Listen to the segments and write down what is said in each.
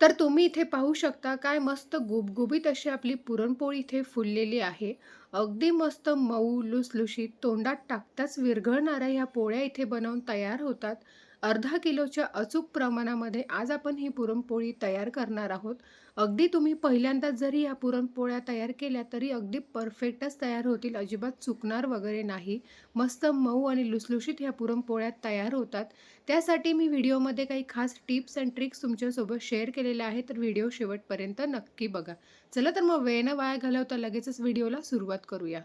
तर तुम्ही इथे पाहू शकता काय मस्त गुबगुबीत अशी आपली पुरणपोळी इथे फुललेली आहे. अगदी मस्त मऊ, लुसलुशीत, तोंडात टाकताच विरघळणाऱ्या ह्या पोळ्या इथे बनवून तयार होतात. अर्धा किलोच्या अचूक प्रमाणामध्ये आज आपण ही पुरणपोळी तयार करणार आहोत. अगदी तुम्ही पहिल्यांदाच जरी या पुरणपोळ्या तयार केल्या तरी अगदी परफेक्टच तयार होतील. अजिबात चुकणार वगैरे नाही. मस्त मऊ आणि लुसलुशीत ह्या पुरणपोळ्या तयार होतात. त्यासाठी मी व्हिडिओमध्ये काही खास टिप्स अँड ट्रिक्स तुमच्यासोबत शेअर केलेल्या आहेत. तर व्हिडिओ शेवटपर्यंत नक्की बघा. चला तर मग वेळेनं वाया घालवता लगेचच व्हिडिओला सुरुवात करूया.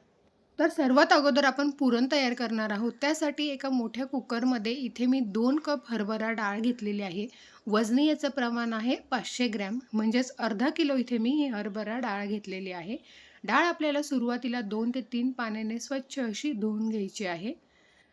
तर सर्वात अगोदर आपण पुरण तयार करणार आहोत. त्यासाठी एका मोठ्या कुकरमध्ये इथे मी दोन कप हरभरा डाळ घेतलेली आहे. वजनी याचं प्रमाण आहे पाचशे ग्रॅम म्हणजेच अर्धा किलो इथे मी ही हरभरा डाळ घेतलेली आहे. डाळ आपल्याला सुरुवातीला दोन ते तीन पाण्याने स्वच्छ अशी धुवून घ्यायची आहे.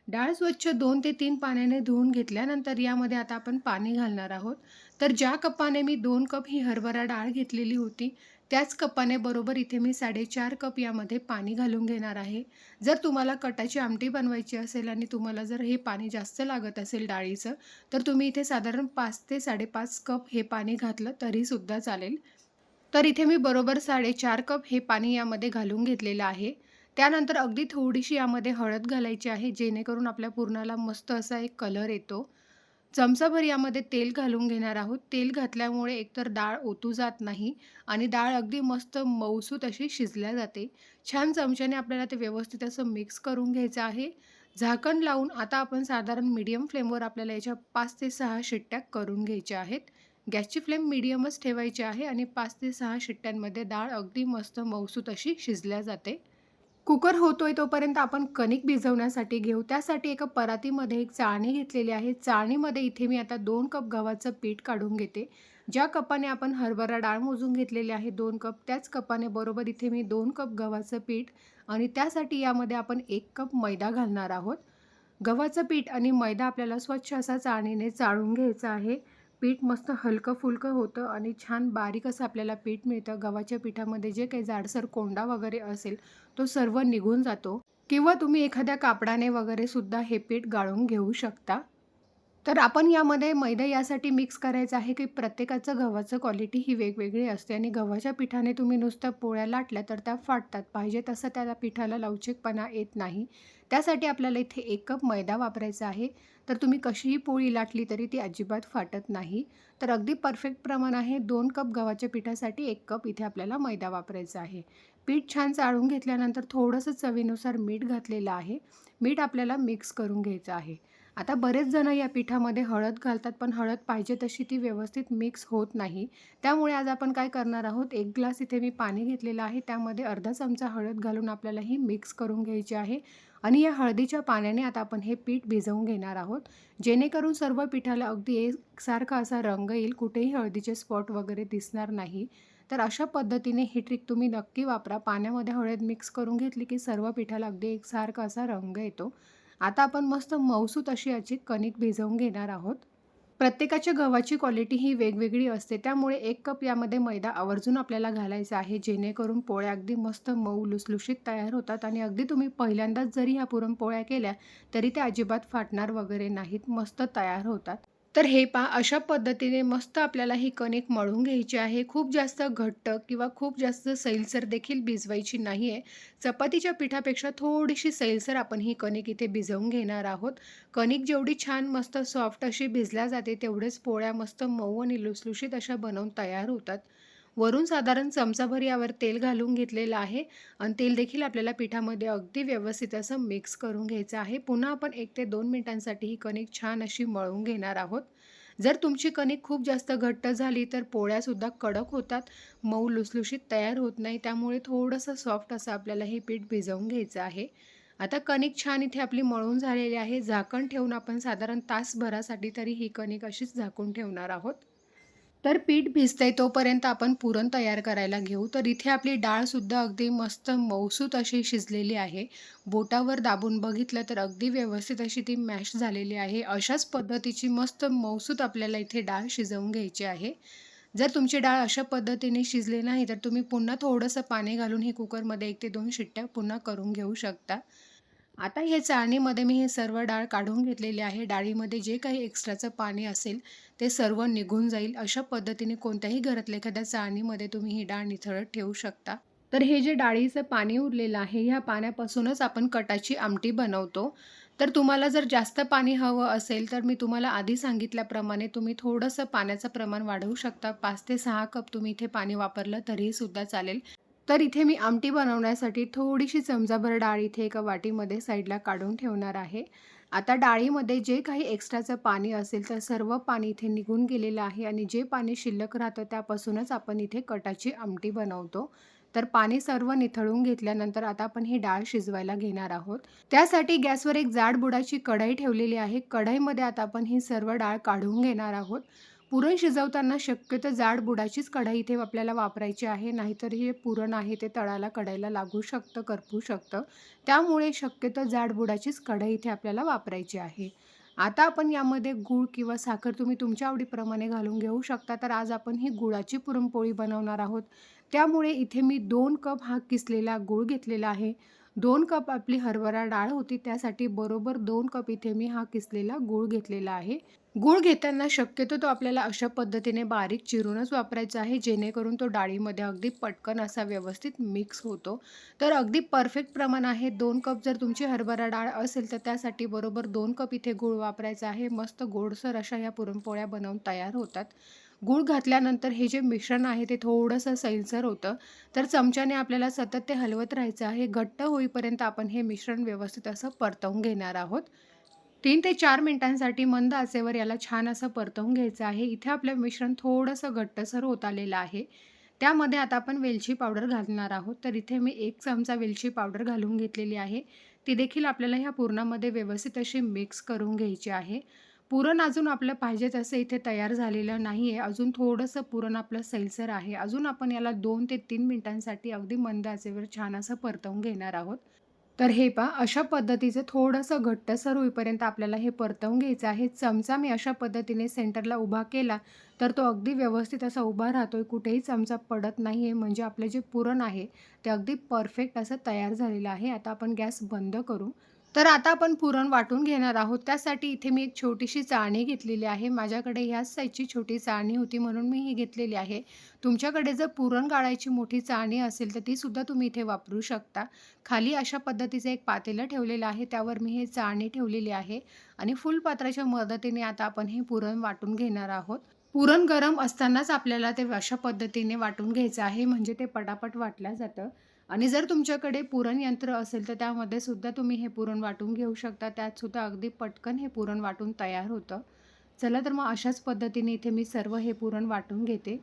डाळ स्वच्छ दोन ते तीन पाण्याने धुवून घेतल्यानंतर यामध्ये आता आपण पाणी घालणार आहोत. तर ज्या कपाने मी दोन कप ही हरभरा डाळ घेतलेली होती, त्याच कपाने बरोबर इथे मी 4.5 कप यामध्ये पाणी घालून घेणार आहे. जर तुम्हाला कटाची आमटी बनवायची असेल आणि तुम्हाला जर हे पाणी जास्त लागत असेल डाळीचं, तर तुम्ही इथे साधारण पाच ते 5.5 कप हे पाणी घातलं तरीसुद्धा चालेल. तर इथे मी बरोबर 4.5 कप हे पाणी यामध्ये घालून घेतलेलं आहे. त्यानंतर अगदी थोडीशी यामध्ये हळद घालायची आहे, जेणेकरून आपल्या पुरणाला मस्त असा एक कलर येतो. चमचाभर यामध्ये तेल घालून घेणार आहोत. तेल घातल्यामुळे एकतर डाळ ओतू जात नाही आणि डाळ अगदी मस्त मऊसूत अशी शिजल्या जाते. छान चमच्याने आपल्याला ते व्यवस्थित असं मिक्स करून घ्यायचं आहे. झाकण लावून आता आपण साधारण मीडियम फ्लेमवर आपल्याला याच्या पाच ते सहा शिट्ट्या करून घ्यायच्या आहेत. गॅसची फ्लेम मीडियमच ठेवायची आहे आणि पाच ते सहा शिट्ट्यांमध्ये डाळ अगदी मस्त मऊसूत अशी शिजल्या जाते. कुकर होतोय तोपर्यंत आपण कणिक भिजवण्यासाठी घेऊ. त्यासाठी एका परातीमध्ये एक चाळणी घेतलेली आहे. चाळणीमध्ये इथे मी आता दोन कप गव्हाचं पीठ काढून घेते. ज्या कपाने आपण हरभरा डाळ मोजून घेतलेली आहे दोन कप, त्याच कपाने बरोबर इथे मी दोन कप गव्हाचं पीठ आणि त्यासाठी यामध्ये आपण एक कप मैदा घालणार आहोत. गव्हाचं पीठ आणि मैदा आपल्याला स्वच्छ असा चाळणीने चाळून घ्यायचा आहे. पीठ मस्त हलकं-फुलकं होतं आणि छान बारीक असं आपल्याला पीठ मिळतं. गव्हाच्या पिठामध्ये जे काही जाडसर कोंडा वगैरे असेल, तो सर्व निघून जातो किंवा तुम्ही एखाद्या कापडाने वगैरे सुद्धा हे पीठ गाळून घेऊ शकता. तर आपण यामध्ये मैदा यासाठी मिक्स करायचा आहे, की प्रत्येकाचं गव्हाचं क्वालिटी ही वेगवेगळी असते आणि गव्हाच्या पिठाने तुम्ही नुसत्या पोळ्या लाटल्या तर त्या फाटतात. पाहिजे तसं त्या पिठाला लवचिकपणा येत नाही. त्यासाठी आपल्याला इथे एक कप मैदा वापरायचा आहे. तर तुम्ही कशीही पोळी लाटली तरी ती अजिबात फाटत नाही. तर अगदी परफेक्ट प्रमाण आहे दोन कप गव्हाच्या पिठासाठी एक कप इथे आपल्याला मैदा वापरायचा आहे. पीठ छान चाळून घेतल्यानंतर थोडंसं चवीनुसार मीठ घातलेलं आहे. मीठ आपल्याला मिक्स करून घ्यायचं आहे. आता बरेच जण या पिठामध्ये हळद घालतात, पण हळद पाहिजे तशी ती व्यवस्थित मिक्स होत नाही. त्यामुळे आज आपण काय करणार आहोत, एक ग्लास इथे मी पाणी घेतलेलं आहे. त्यामध्ये अर्धा चमचा हळद घालून आपल्याला ही मिक्स करून घ्यायची आहे आणि या हळदीच्या पाण्याने आता आपण हे पीठ भिजवून घेणार आहोत. जेणेकरून सर्व पिठाला अगदी एकसारखा असा रंग येईल, कुठेही हळदीचे स्पॉट वगैरे दिसणार नाही. तर अशा पद्धतीने ही ट्रिक तुम्ही नक्की वापरा. पाण्यामध्ये हळद मिक्स करून घेतली, की सर्व पिठाला अगदी एकसारखा असा रंग येतो. आता आपण मस्त मऊसूत अशी याची कणिक भिजवून घेणार आहोत. प्रत्येकाच्या गव्हाची क्वालिटी ही वेगवेगळी असते. त्यामुळे एक कप यामध्ये मैदा आवर्जून आपल्याला घालायचा आहे, जेणेकरून पोळ्या अगदी मस्त मऊ लुसलुशीत तयार होतात आणि अगदी तुम्ही पहिल्यांदाच जरी ह्या पुरणपोळ्या केल्या, तरी त्या अजिबात फाटणार वगैरे नाहीत. मस्त तयार होतात. तर हे पहा अशा पद्धतीने मस्त आपल्याला ही कणिक मळून घ्यायची आहे. खूप जास्त घट्ट किंवा खूप जास्त सैलसर देखील भिजवायची नाही आहे. चपातीच्या पिठापेक्षा थोडीशी सैलसर आपण ही कणिक इथे भिजवून घेणार आहोत. कणिक जेवढी छान मस्त सॉफ्ट अशी भिजल्या जाते, तेवढेच पोळ्या मस्त मऊ आणि लुसलुशीत अशा बनवून तयार होतात. वरून साधारण चमचाभर यावर तेल घालून घेतलेलं आहे आणि तेल देखील आपल्याला पिठामध्ये अगदी व्यवस्थित असं मिक्स करून घ्यायचं आहे. पुन्हा आपण एक ते दोन मिनिटांसाठी ही कणिक छान अशी मळून घेणार आहोत. जर तुमची कणिक खूप जास्त घट्ट झाली, तर पोळ्यासुद्धा कडक होतात, मऊ लुसलुशीत तयार होत नाही. त्यामुळे थोडंसं सॉफ्ट असं आपल्याला हे पीठ भिजवून घ्यायचं आहे. आता कणिक छान इथे आपली मळून झालेली आहे. झाकण ठेवून आपण साधारण तासभरासाठी तरी ही कणिक अशीच झाकून ठेवणार आहोत. तर पीठ भिजतंय तोपर्यंत आपण पुरण तयार करायला घेऊ. तर इथे आपली डाळसुद्धा अगदी मस्त मऊसूत अशी शिजलेली आहे. बोटावर दाबून बघितलं तर अगदी व्यवस्थित अशी ती मॅश झालेली आहे. अशाच पद्धतीची मस्त मऊसूत आपल्याला इथे डाळ शिजवून घ्यायची आहे. जर तुमची डाळ अशा पद्धतीने शिजली नाही, तर तुम्ही पुन्हा थोडंसं पाणी घालून ही कुकरमध्ये एक ते दोन शिट्ट्या पुन्हा करून घेऊ शकता. आता हे चाळणीमध्ये मी हे सर्व डाळ काढून घेतलेली आहे. डाळीमध्ये जे काही एक्स्ट्राचं पाणी असेल, ते सर्व निघून जाईल. अशा पद्धतीने कोणत्याही घरातल्या एखाद्या चाळणीमध्ये तुम्ही ही डाळ निथळत ठेवू शकता. तर हे जे डाळीचं पाणी उरलेलं आहे, ह्या पाण्यापासूनच आपण कटाची आमटी बनवतो. तर तुम्हाला जर जास्त पाणी हवं असेल, तर मी तुम्हाला आधी सांगितल्याप्रमाणे तुम्ही थोडंसं पाण्याचं प्रमाण वाढवू शकता. पाच ते सहा कप तुम्ही इथे पाणी वापरलं तरीही सुद्धा चालेल. तर इथे मी आमटी बनवण्यासाठी थोडीशी चमचाभर डाळ इथे एका वाटीमध्ये साईडला काढून ठेवणार आहे. आता डाळीमध्ये जे काही एक्स्ट्राचं पाणी असेल, तर सर्व पाणी इथे निघून गेलेलं आहे आणि जे पाणी शिल्लक राहतं त्यापासूनच आपण इथे कटाची आमटी बनवतो. तर पाणी सर्व निथळून घेतल्यानंतर आता आपण ही डाळ शिजवायला घेणार आहोत. त्यासाठी गॅसवर एक जाड बुडाची कढई ठेवलेली आहे. कढईमध्ये आता आपण ही सर्व डाळ काढून घेणार आहोत. पुरण शिजवताना शक्यतो जाड बुडाचीच कढाई इथे आपल्याला वापरायची आहे. नाहीतर हे पुरण आहे ते तळाला कढायला लागू शकतं, करपू शकतं. त्यामुळे शक्यतो जाड बुडाचीच कढाई इथे आपल्याला वापरायची आहे. आता आपण यामध्ये गूळ किंवा साखर तुम्ही तुमच्या आवडीप्रमाणे घालून घेऊ शकता. तर आज आपण ही गुळाची पुरणपोळी बनवणार आहोत. त्यामुळे इथे मी दोन कप हा किसलेला गूळ घेतलेला आहे. दोन कप आपली हरभरा डाळ होती त्यासाठी बरोबर दोन कप इथे मी हा किसलेला गूळ घेतलेला आहे. गूळ घेताना शक्यतो तो आपल्याला अशा पद्धतीने बारीक चिरूनच वापरायचा आहे, जेणेकरून तो डाळीमध्ये अगदी पटकन असा व्यवस्थित मिक्स होतो. तर अगदी परफेक्ट प्रमाण आहे. दोन कप जर तुमची हरभरा डाळ असेल, तर त्यासाठी बरोबर दोन कप इथे गूळ वापरायचा आहे. मस्त गोडसर अशा ह्या पुरणपोळ्या बनवून तयार होतात. गूळ घातल्यानंतर हे जे मिश्रण आहे ते थोडंसं सैलसर होतं. तर चमच्याने आपल्याला सतत ते हलवत राहायचं आहे. घट्ट होईपर्यंत आपण हे मिश्रण व्यवस्थित असं परतवून घेणार आहोत. तीन ते चार मिनिटांसाठी मंद आचेवर याला छान असं परतवून घ्यायचं आहे. इथे आपलं मिश्रण थोडंसं घट्टसर होत आलेलं आहे. त्यामध्ये आता आपण वेलची पावडर घालणार आहोत. तर इथे मी एक चमचा वेलची पावडर घालून घेतलेली आहे. ती देखील आपल्याला ह्या पुरणामध्ये व्यवस्थित अशी मिक्स करून घ्यायची आहे. पुरण अजून आपलं पाहिजे तसं इथे तयार झालेलं नाही आहे. अजून थोडंसं पुरण आपलं सैलसर आहे. अजून आपण याला दोन ते तीन मिनिटांसाठी अगदी मंद आचेवर छान असं परतवून घेणार आहोत. तर हे पहा अशा पद्धतीचं थोडंसं घट्टसर होईपर्यंत आपल्याला हे परतवून घ्यायचं आहे. चमचा मी अशा पद्धतीने सेंटरला उभा केला, तर तो अगदी व्यवस्थित असा उभा राहतो आहे कुठेही चमचा पडत नाही आहे. म्हणजे आपलं जे पुरण आहे ते अगदी परफेक्ट असं तयार झालेलं आहे. आता आपण गॅस बंद करू. तर आता आपण पुरण वाटून घेणार आहोत. त्यासाठी इथे मी एक छोटीशी चाळणी घेतलेली आहे. माझ्याकडे ह्याच साईजची छोटी चाळणी होती म्हणून मी ही घेतलेली आहे. तुमच्याकडे जर पुरण गाळायची मोठी चाळणी असेल, तर तीसुद्धा तुम्ही इथे वापरू शकता. खाली अशा पद्धतीचं एक पातेलं ठेवलेलं आहे. त्यावर मी हे चाळणी ठेवलेली आहे आणि फुलपात्राच्या मदतीने आता आपण हे पुरण वाटून घेणार आहोत. पुरण गरम असतानाच आपल्याला ते अशा पद्धतीने वाटून घ्यायचं आहे, म्हणजे ते पटापट वाटलं जातं. आणि जर तुमच्याकडे पुरण यंत्र असेल, तर त्यामध्ये सुद्धा तुम्ही हे पुरण वाटून घेऊ शकता. त्यातसुद्धा अगदी पटकन हे पुरण वाटून तयार होतं. चला तर मग अशाच पद्धतीने इथे मी सर्व हे पुरण वाटून घेते.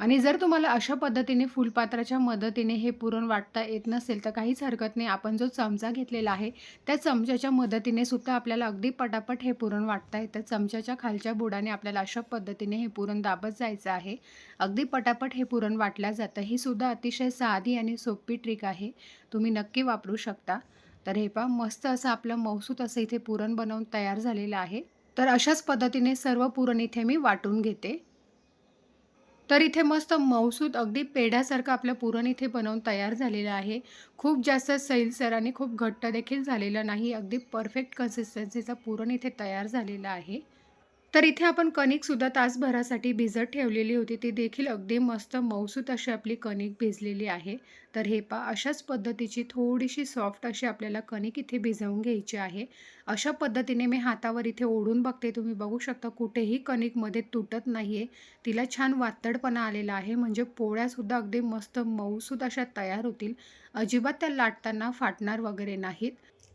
आणि जर तुम्हाला अशा पद्धतीने फुलपात्राच्या मदतीने हे पुरण वाटता येत नसेल, तर काहीच हरकत नाही. आपण जो चमचा घेतलेला आहे, त्या चमच्याच्या मदतीने सुद्धा आपल्याला अगदी पटापट हे पुरण वाटता येतं. चमच्याच्या खालच्या बुडाने आपल्याला अशा पद्धतीने हे पुरण दाबत जायचं आहे. अगदी पटापट हे पुरण वाटलं जातं. ही सुद्धा अतिशय साधी आणि सोपी ट्रिक आहे. तुम्ही नक्की वापरू शकता. तर हे पहा मस्त असं आपलं मौसूत असं इथे पुरण बनवून तयार झालेलं आहे. तर अशाच पद्धतीने सर्व पुरण इथे मी वाटून घेते. तर इथे मस्त मऊसूत अगदी पेढ्यासारखं आपलं पुरण इथे बनवून तयार झालेलं आहे. खूप जास्त सैलसर आणि खूप घट्ट देखील झालेलं नाही. अगदी परफेक्ट कन्सिस्टन्सीचं पुरण इथे तयार झालेलं आहे. तर इथे आपण कणिकसुद्धा तासभरासाठी भिजत ठेवलेली होती. ती देखील अगदी मस्त मऊसूत अशी आपली कणिक भिजलेली आहे. तर हे पहा अशाच पद्धतीची थोडीशी सॉफ्ट अशी आपल्याला कणिक इथे भिजवून घ्यायची आहे. अशा पद्धतीने मी हातावर इथे ओढून बघते. तुम्ही बघू शकता कुठेही कणिकमध्ये तुटत नाही आहे. तिला छान वातडपणा आलेला आहे. म्हणजे पोळ्यासुद्धा अगदी मस्त मऊसूत अशा तयार होतील. अजिबात त्या लाटताना फाटणार वगैरे नाहीत.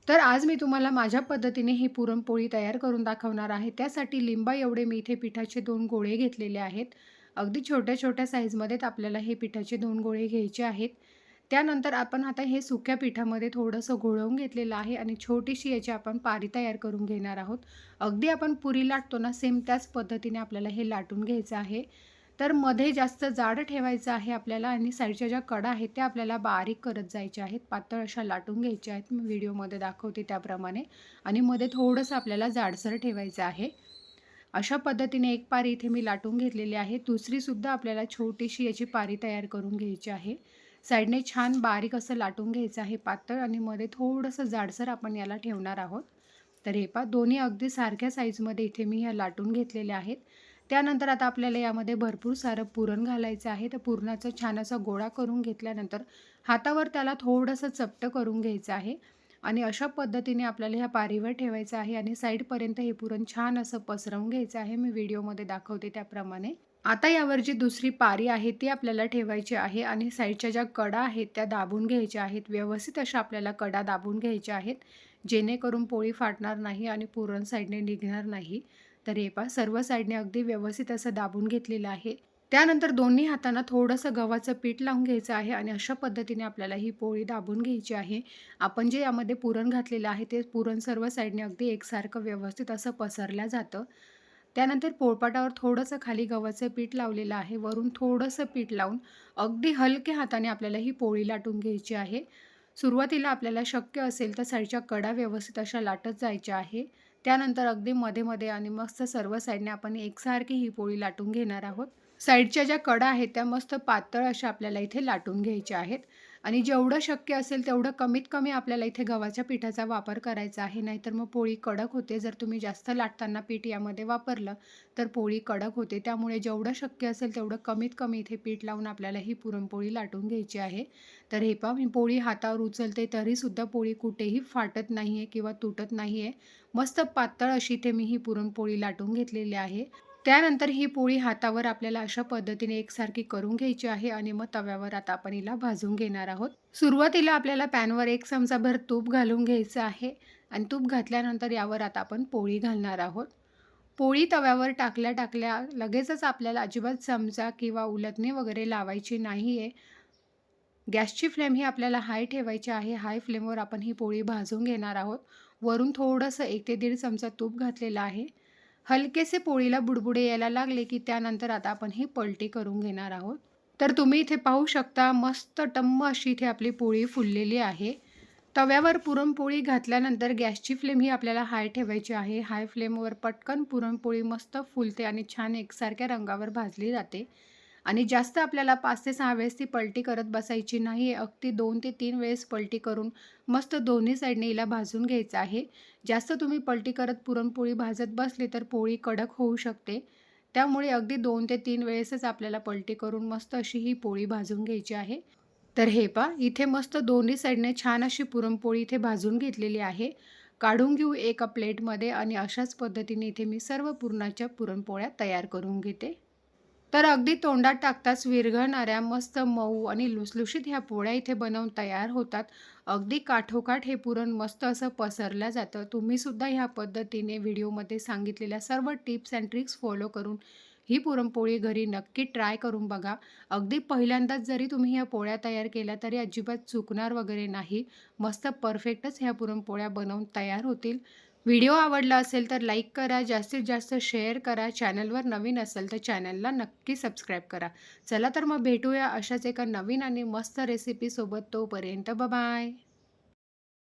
तर आज मी तुम्हाला माझ्या पद्धतीने ही पुरणपोळी तयार करून दाखवणार आहे. त्यासाठी लिंबा एवढे मी इथे पिठाचे दोन गोळे घेतलेले आहेत. अगदी छोट्या-छोट्या साईजमध्येच आपल्याला हे पिठाचे दोन गोळे घ्यायचे आहेत. त्यानंतर आपण आता हे सुक्या पिठामध्ये थोडंसं घोळवून घेतलेलं आहे आणि छोटीशी याची आपण पारी तयार करून घेणार आहोत. अगदी आपण पुरी लाटतो ना, सेम त्याच पद्धतीने आपल्याला हे लाटून घ्यायचं आहे. तर मध्ये जास्त जाड ठेवायचं आहे आपल्याला आणि साईडच्या ज्या कडा आहेत त्या आपल्याला बारीक करत जायच्या आहेत. पातळ अशा लाटून घ्यायच्या आहेत. मी व्हिडिओमध्ये दाखवते त्याप्रमाणे आणि मध्ये थोडंसं आपल्याला जाडसर ठेवायचं आहे. अशा पद्धतीने एक पारी इथे मी लाटून घेतलेली आहे. दुसरीसुद्धा आपल्याला छोटीशी याची पारी तयार करून घ्यायची आहे. साईडने छान बारीक असं लाटून घ्यायचं आहे पातळ आणि मध्ये थोडंसं जाडसर आपण याला ठेवणार आहोत तर हे पा दोन्ही अगदी सारख्या साईजमध्ये इथे मी ह्या लाटून घेतलेल्या आहेत त्यानंतर आता आपल्याला यामध्ये भरपूर सारं पुरण घालायचं आहे. तर पुरणाचा छान असा गोळा करून घेतल्यानंतर हातावर त्याला थोडंसं चपटं करून घ्यायचं आहे. आणि अशा पद्धतीने आपल्याला ह्या पारीवर ठेवायचं आहे आणि साईडपर्यंत हे पुरण छान असं पसरवून घ्यायचं आहे. मी व्हिडिओमध्ये दाखवते त्याप्रमाणे. आता यावर जी दुसरी पारी आहे ती आपल्याला ठेवायची आहे आणि साईडच्या ज्या कडा आहेत त्या दाबून घ्यायच्या आहेत. व्यवस्थित अशा आपल्याला कडा दाबून घ्यायच्या आहेत. जेणेकरून पोळी फाटणार नाही आणि पुरण साईडने निघणार नाही. तर हे पहा सर्व साईडने अगदी व्यवस्थित असं दाबून घेतलेलं आहे. त्यानंतर दोन्ही हातांना थोडंसं गव्हाचं पीठ लावून घ्यायचं आहे आणि अशा पद्धतीने आपल्याला ही पोळी दाबून घ्यायची आहे. आपण जे यामध्ये पुरण घातलेलं आहे ते पुरण सर्व साईडने अगदी एकसारखं व्यवस्थित असं पसरलं जातं. त्यानंतर पोळपाटावर थोडंसं खाली गव्हाचं पीठ लावलेलं आहे. वरून थोडंसं पीठ लावून अगदी हलक्या हाताने आपल्याला ही पोळी लाटून घ्यायची आहे. सुरुवातीला आपल्याला शक्य असेल तर साईडच्या कडा व्यवस्थित अशा लाटत जायच्या आहे. त्यानंतर अगदी मध्ये मध्ये आणि मस्त सर्व साईडने आपण एकसारखी ही पोळी लाटून घेणार आहोत. साईडच्या ज्या कडा आहेत त्या मस्त पातळ अशा आपल्याला इथे लाटून घ्यायच्या आहेत. आणि जेवढं शक्य असेल तेवढं कमीत कमी आपल्याला इथे गव्हाच्या पिठाचा वापर करायचा आहे. नाहीतर मग पोळी कडक होते. जर तुम्ही जास्त लाटताना पीठ यामध्ये वापरलं तर पोळी कडक होते. त्यामुळे जेवढं शक्य असेल तेवढं कमीत कमी इथे पीठ लावून आपल्याला ही पुरणपोळी लाटून घ्यायची आहे. तर हे पा मी पोळी हातावर उचलते तरीसुद्धा पोळी कुठेही फाटत नाही आहे किंवा तुटत नाही आहे मस्त पातळ अशी इथे मी ही पुरणपोळी लाटून घेतलेली आहे. त्यानंतर ही पोळी हातावर आपल्याला अशा पद्धतीने एकसारखी करून घ्यायची आहे आणि मग तव्यावर आता आपण हिला भाजून घेणार आहोत. सुरुवातीला आपल्याला पॅनवर एक चमचाभर तूप घालून घ्यायचं आहे आणि तूप घातल्यानंतर यावर आता आपण पोळी घालणार आहोत. पोळी तव्यावर टाकल्या टाकल्या लगेचच आपल्याला अजिबात चमचा किंवा उलटणे वगैरे लावायची नाही आहे गॅसची फ्लेम ही आपल्याला हाय ठेवायची आहे. हाय फ्लेमवर आपण ही पोळी भाजून घेणार आहोत. वरून थोडंसं एक ते दीड चमचा तूप घातलेलं आहे. हलकेसे पोळीला बुडबुडे यायला लागले की त्यानंतर आता आपण ही पलटी करून घेणार आहोत. तर तुम्ही इथे पाहू शकता मस्त टम्म अशी इथे आपली पोळी फुललेली आहे. तव्यावर पुरणपोळी घातल्यानंतर गॅसची फ्लेम ही आपल्याला हाय ठेवायची आहे. हाय फ्लेमवर पटकन पुरणपोळी मस्त फुलते आणि छान एकसारख्या रंगावर भाजली जाते. आणि जास्त आपल्याला पाच ते सहा वेळेस ती पलटी करत बसायची नाही. अगदी दोन ते तीन वेळेस पलटी करून मस्त दोन्ही साईडने हिला भाजून घ्यायचं आहे. जास्त तुम्ही पलटी करत पुरणपोळी भाजत बसली तर पोळी कडक होऊ शकते. त्यामुळे अगदी दोन ते तीन वेळेसच आपल्याला पलटी करून मस्त अशी ही पोळी भाजून घ्यायची आहे. तर हे पा इथे मस्त दोन्ही साईडने छान अशी पुरणपोळी इथे भाजून घेतलेली आहे. काढून घेऊ एका प्लेटमध्ये आणि अशाच पद्धतीने इथे मी सर्व पुरणाच्या पुरणपोळ्या तयार करून घेते. तर अगदी तोंडात टाकताच विरघळणाऱ्या मस्त मऊ आणि लुसलुशीत ह्या पोळ्या इथे बनवून तयार होतात. अगदी काठोकाठ हे पुरण मस्त असं पसरलं जातं. तुम्हीसुद्धा ह्या पद्धतीने व्हिडिओमध्ये सांगितलेल्या सर्व टिप्स अँड ट्रिक्स फॉलो करून ही पुरणपोळी घरी नक्की ट्राय करून बघा. अगदी पहिल्यांदाच जरी तुम्ही ह्या पोळ्या तयार केल्या तरी अजिबात चुकणार वगैरे नाही. मस्त परफेक्टच ह्या पुरणपोळ्या बनवून तयार होतील. व्हिडिओ आवडला असेल तर लाईक करा जास्तीत जास्त शेअर करा. चॅनलवर नवीन असेल तर चॅनलला नक्की सबस्क्राईब करा. चला तर मग भेटूया अशाच एका नवीन आणि मस्त रेसिपीसोबत तोपर्यंत बाय